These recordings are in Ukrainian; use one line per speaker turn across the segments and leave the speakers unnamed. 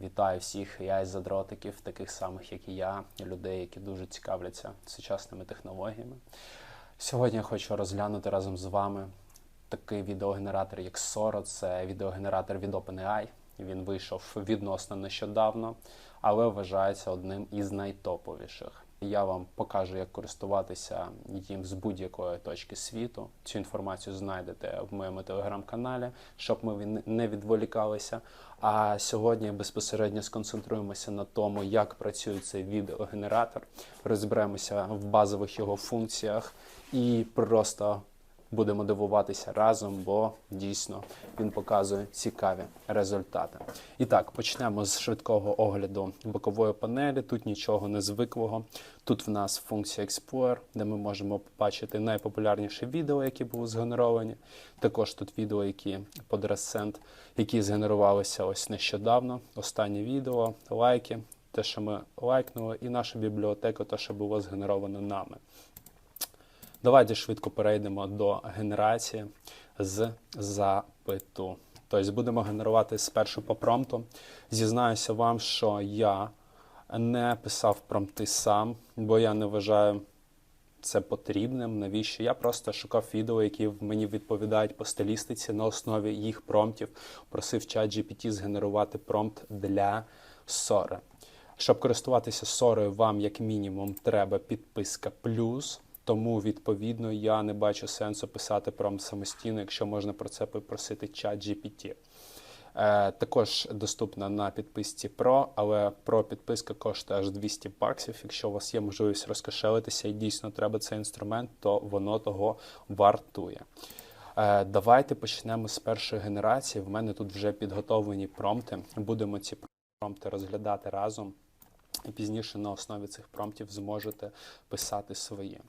Вітаю всіх задротиків, таких самих, як і я, людей, які дуже цікавляться сучасними технологіями. Сьогодні я хочу розглянути разом з вами такий відеогенератор, як Sora. Це відеогенератор від OpenAI. Він вийшов відносно нещодавно, але вважається одним із найтоповіших. Я вам покажу, як користуватися їм з будь-якої точки світу. Цю інформацію знайдете в моєму телеграм-каналі, щоб ми не відволікалися. А сьогодні безпосередньо сконцентруємося на тому, як працює цей відеогенератор, розберемося в базових його функціях і просто будемо дивуватися разом, бо дійсно він показує цікаві результати. І так, почнемо з швидкого огляду бокової панелі. Тут нічого незвиклого. Тут в нас функція Explorer, де ми можемо побачити найпопулярніші відео, які були згенеровані. Також тут відео, які подресцент, які згенерувалися ось нещодавно. Останнє відео, лайки, те, що ми лайкнули, і наша бібліотека, те, що було згенеровано нами. Давайте швидко перейдемо до генерації з запиту. Тобто будемо генерувати спершу по промпту. Зізнаюся вам, що я не писав промпти сам, бо я не вважаю це потрібним. Навіщо? Я просто шукав відео, які мені відповідають по стилістиці на основі їх промптів. Просив чат GPT згенерувати промпт для Сори. Щоб користуватися Сорою, вам як мінімум треба підписка плюс. Тому, відповідно, я не бачу сенсу писати промпт самостійно, якщо можна про це попросити чат GPT. Е, також доступна на підписці Pro, але Pro підписка коштує аж 200 баксів. Якщо у вас є можливість розкошелитися і дійсно треба цей інструмент, то воно того вартує. Е, давайте почнемо з першої генерації. В мене тут вже підготовлені промпти. Будемо ці промпти розглядати разом. І пізніше на основі цих промптів зможете писати свої.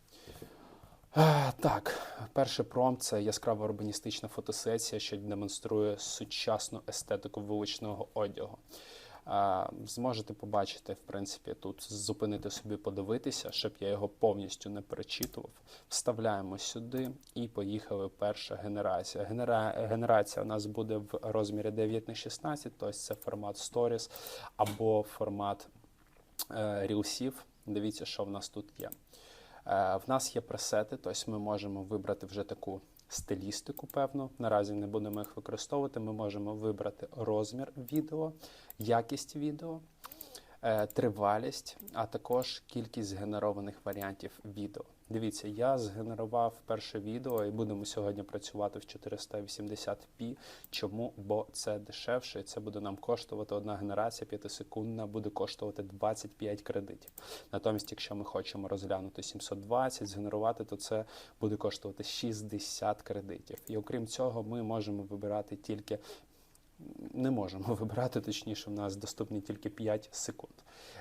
Е, Так, перший промпт це яскрава урбаністична фотосесія, що демонструє сучасну естетику вуличного одягу. Е, Зможете побачити, в принципі, тут зупинити собі, подивитися, щоб я його повністю не перечитував. Вставляємо сюди і поїхали перша генерація. Генера... Генерація у нас буде в розмірі 9 на 16, тобто це формат Stories або формат рілсів. Дивіться, що в нас тут є. Е, В нас є пресети, тобто ми можемо вибрати вже таку стилістику, певно. Наразі не будемо їх використовувати. Ми можемо вибрати розмір відео, якість відео, е, тривалість, а також кількість згенерованих варіантів відео. Дивіться, я згенерував перше відео і будемо сьогодні працювати в 480p. Чому? Бо це дешевше, це буде нам коштувати одна генерація 5-секундна, буде коштувати 25 кредитів. Натомість, якщо ми хочемо розглянути 720, згенерувати, то це буде коштувати 60 кредитів. І окрім цього, ми можемо вибирати тільки. Не можемо вибирати, точніше, в нас доступні тільки 5 секунд.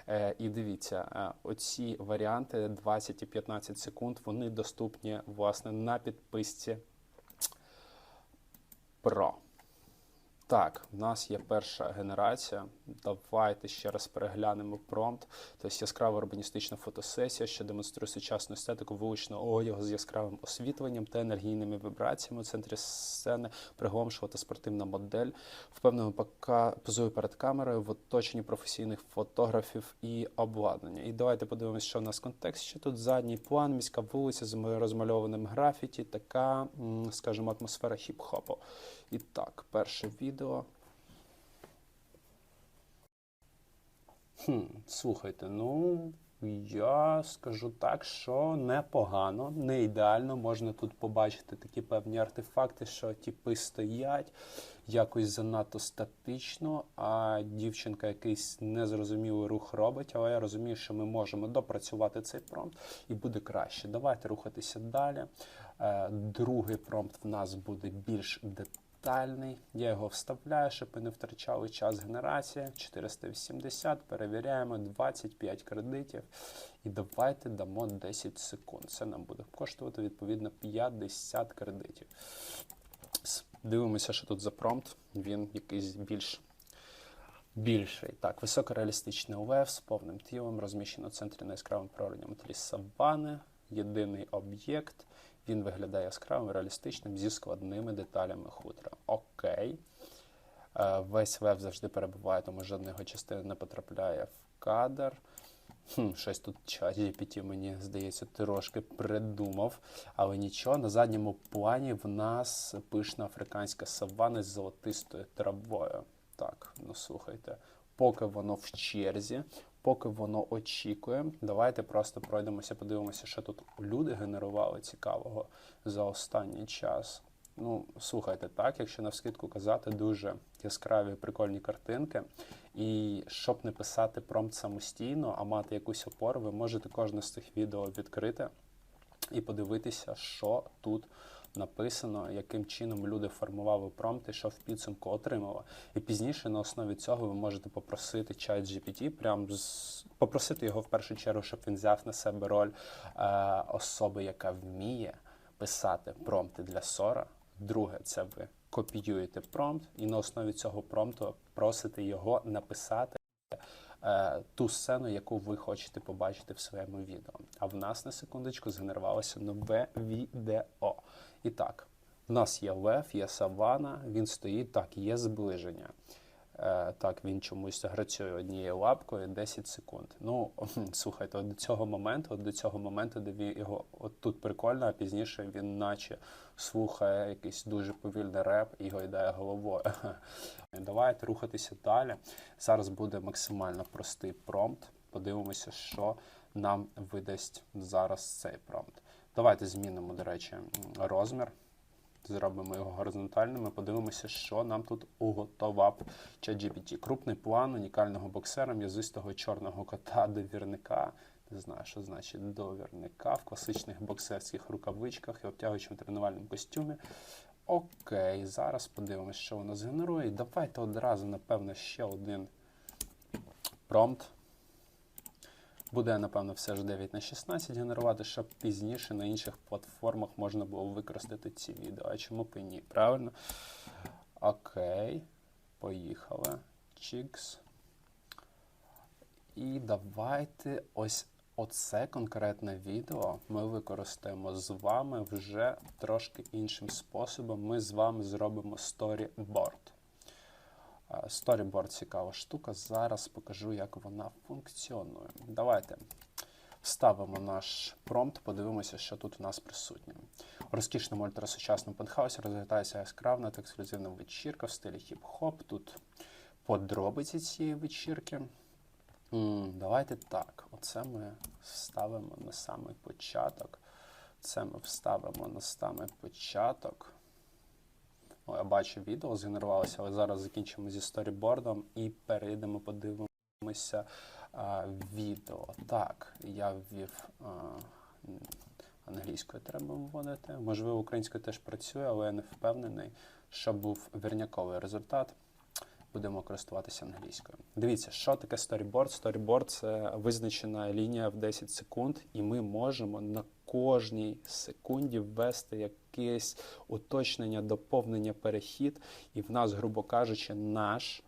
Е, і дивіться, е, оці варіанти 20 і 15 секунд, вони доступні власне на підписці Pro. Так, в нас є перша генерація. Давайте ще раз переглянемо промпт. Тобто яскрава урбаністична фотосесія, що демонструє сучасну естетику вуличного одягу з яскравим освітленням та енергійними вібраціями. У центрі сцени приголомшова та спортивна модель. Впевнено, пока позує перед камерою в оточенні професійних фотографів і обладнання. І давайте подивимося, що в нас в контексті. Тут задній план, міська вулиця з розмальованим графіті, така, скажімо, атмосфера хіп-хопу. І так, перше відео. Хм, Слухайте, ну я скажу так, що непогано, не ідеально. Можна тут побачити такі певні артефакти, що типи стоять якось занадто статично, а дівчинка якийсь незрозумілий рух робить. Але я розумію, що ми можемо допрацювати цей промпт і буде краще. Давайте рухатися далі. Е, Другий промпт в нас буде більш детальний детальний. Я його вставляю, щоб ми не втрачали час генерації. 480, перевіряємо 25 кредитів. І давайте дамо 10 секунд. Це нам буде коштувати відповідно 50 кредитів. Дивимося, що тут за промпт. Він якийсь більш більший. Так, високореалістичний УВ з повним тілом, розміщено в центрі на яскравому природньому тлі савани, єдиний об'єкт. Він виглядає яскравим, реалістичним зі складними деталями хутра. Окей. Е, Весь веб завжди перебуває, тому жодна його частина не потрапляє в кадр. Хм, щось тут чат GPT, мені здається, трошки придумав. Але нічого, на задньому плані в нас пишна африканська савана з золотистою травою. Так, ну слухайте, поки воно в черзі, поки воно очікує, давайте просто пройдемося, подивимося, що тут люди генерували цікавого за останній час. Ну, слухайте, так, якщо навскидку казати, дуже яскраві прикольні картинки. І щоб не писати промпт самостійно, а мати якусь опору, ви можете кожне з цих відео відкрити і подивитися, що тут написано, яким чином люди формували промпти, що в підсумку отримали. І пізніше на основі цього ви можете попросити чат GPT, прям з попросити його в першу чергу, щоб він взяв на себе роль е, особи, яка вміє писати промпти для Сора. Друге, це ви копіюєте промпт, і на основі цього промпту просите його написати ту сцену, яку ви хочете побачити в своєму відео. А в нас на секундочку згенерувалося нове відео. І так, в нас є лев, є савана, він стоїть, так, є зближення. Е, так, він чомусь грацює однією лапкою 10 секунд. Ну, слухайте, от до цього моменту, от до цього моменту, де він його от тут прикольно, а пізніше він наче слухає якийсь дуже повільний реп і гойдає головою. Давайте рухатися далі. Зараз буде максимально простий промпт. Подивимося, що нам видасть зараз цей промпт. Давайте змінимо, до речі, розмір. Зробимо його горизонтальним і подивимося, що нам тут уготував ChatGPT. Крупний план унікального боксера, м'язистого чорного кота, довірника. Не знаю, що значить довірника в класичних боксерських рукавичках і обтягуючому тренувальному костюмі. Окей, зараз подивимося, що воно згенерує. Давайте одразу, напевно, ще один промпт. Буде, напевно, все ж 9 на 16 генерувати, щоб пізніше на інших платформах можна було використати ці відео. А чому б і ні? Правильно? Окей. Поїхали. Чікс. І давайте ось оце конкретне відео ми використаємо з вами вже трошки іншим способом. Ми з вами зробимо сторіборд. Storyboard цікава штука. Зараз покажу, як вона функціонує. Давайте вставимо наш промпт, подивимося, що тут в нас присутнє. У розкішному ультрасучасному пентхаусі розглядається яскравна та ексклюзивна вечірка в стилі хіп-хоп. Тут подробиці цієї вечірки. Давайте так. Оце ми вставимо на самий початок. Це ми вставимо на самий початок. О, я бачу відео згенерувалося, але зараз закінчимо зі сторібордом і перейдемо, подивимося а, відео. Так, я ввів англійською треба вводити. Можливо, українською теж працює, але я не впевнений, що був вірняковий результат. Будемо користуватися англійською. Дивіться, що таке сторіборд. Сторіборд це визначена лінія в 10 секунд, і ми можемо на кожній секунді ввести якесь уточнення, доповнення, перехід, і в нас, грубо кажучи, наш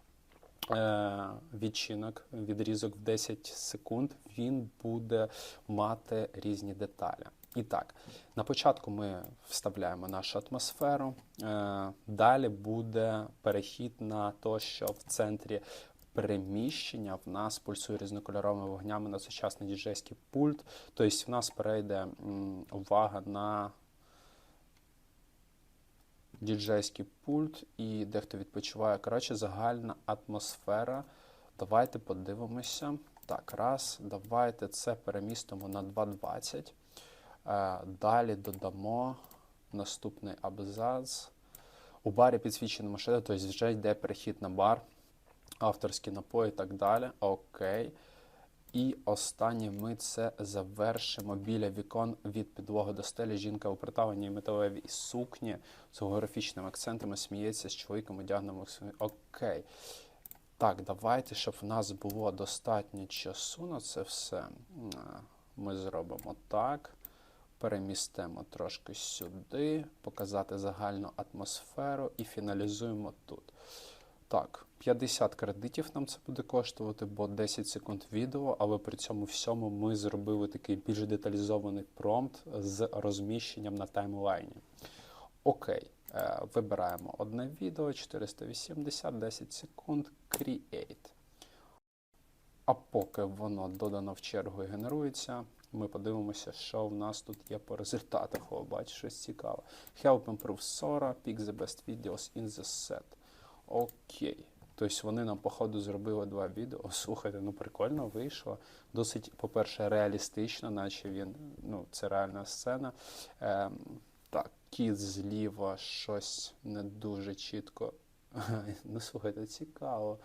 е, відчинок, відрізок в 10 секунд, він буде мати різні деталі. І так, на початку ми вставляємо нашу атмосферу. Е, далі буде перехід на те, що в центрі переміщення в нас пульсує різнокольоровими вогнями на сучасний діджейський пульт. Тобто в нас перейде увага на діджейський пульт і дехто відпочиває. Коротше, загальна атмосфера. Давайте подивимося. Так, раз, давайте це перемістимо на 2.20. Е, Далі додамо наступний абзац. У барі підсвічена машина, тобто вже йде перехід на бар, авторські напої і так далі. Окей. І останнє ми це завершимо біля вікон від підлоги до стелі. Жінка у притавленій металевій сукні з географічними акцентами сміється з чоловіком одягненим. Окей. Так, давайте, щоб в нас було достатньо часу на це все. Ми зробимо так. Перемістимо трошки сюди, показати загальну атмосферу і фіналізуємо тут. Так, 50 кредитів нам це буде коштувати, бо 10 секунд відео, але при цьому всьому ми зробили такий більш деталізований промпт з розміщенням на таймлайні. Окей, Е, Вибираємо одне відео 480, 10 секунд, Create. А поки воно додано в чергу і генерується, ми подивимося, що в нас тут є по результатах. О, бачиш, щось цікаве. Help improve Sora, pick the best videos in the set. Окей. Тобто вони нам, походу, зробили два відео. Слухайте, ну прикольно вийшло. Досить, по-перше, реалістично, наче він, ну, це реальна сцена. Ем, так, кіт зліва щось не дуже чітко. Ну, слухайте, цікаво.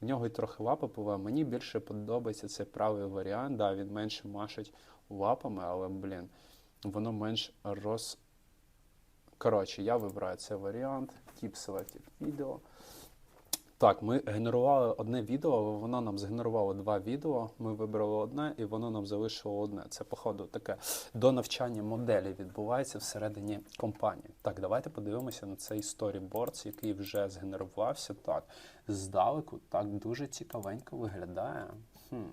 В нього й трохи лапа пливе. Мені більше подобається цей правий варіант. Да, він менше машить лапами, але, блін, воно менш роз. Коротше, я вибираю цей варіант. Keep selected video. Так, ми генерували одне відео, воно нам згенерувало два відео. Ми вибрали одне, і воно нам залишило одне. Це, походу, таке до навчання моделі відбувається всередині компанії. Так, давайте подивимося на цей storyboard, який вже згенерувався. Так, здалеку так дуже цікавенько виглядає. Хм.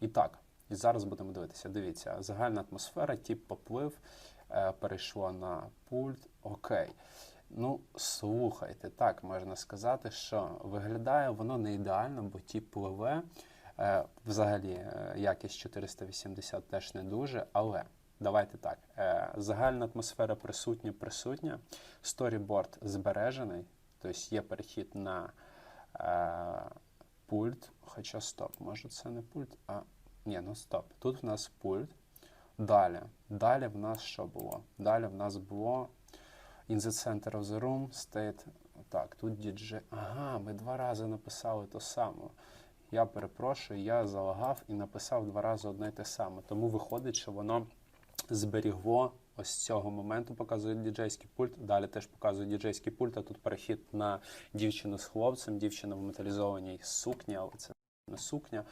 І так, і зараз будемо дивитися. Дивіться, загальна атмосфера, тип поплив, е, перейшло на пульт. Окей. Ну, слухайте, так можна сказати, що виглядає воно не ідеально, бо ті пливе. Е, взагалі, е, якість 480 теж не дуже, але давайте так. Е, загальна атмосфера присутня, присутня. Сторіборд збережений, тобто є перехід на пульт. Хоча стоп, може це не пульт, а ні, ну стоп. Тут в нас пульт. Далі. Далі в нас що було? Далі в нас було In the center of the room state. Так, тут DJ. Ага, ми два рази написали то саме. Я перепрошую, я залагав і написав два рази одне й те саме. Тому виходить, що воно зберігло ось цього моменту, показує діджейський пульт. Далі теж показує діджейський пульт, а тут перехід на дівчину з хлопцем, дівчина в металізованій сукні, але це не сукня.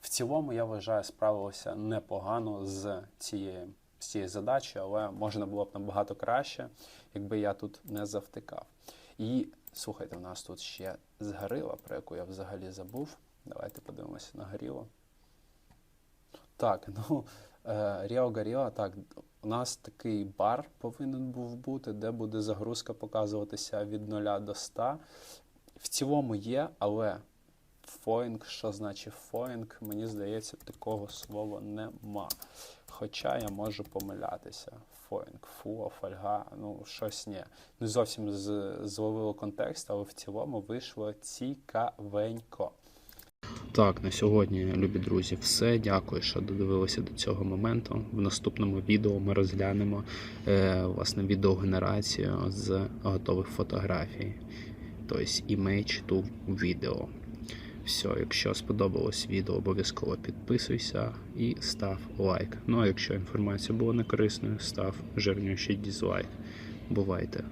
В цілому, я вважаю, справилося непогано з цією з цією задачею, але можна було б набагато краще, якби я тут не завтикав. І слухайте, в нас тут ще згорила, про яку я взагалі забув. Давайте подивимося на горіло. Так, ну Ріо Горіла, так, у нас такий бар повинен був бути, де буде загрузка показуватися від 0 до 100. В цілому є, але фоїнг, що значить фоїнг, мені здається, такого слова нема. Хоча я можу помилятися. Фоїнг, фуа, фольга, ну щось ні. Не зовсім зловило контекст, але в цілому вийшло цікавенько. Так, на сьогодні, любі друзі, все. Дякую, що додивилися до цього моменту. В наступному відео ми розглянемо е, власне відеогенерацію з готових фотографій, тобто image to video. Все, якщо сподобалось відео, обов'язково підписуйся і став лайк. Ну а якщо інформація була некорисною, став жирнющий дізлайк. Бувайте!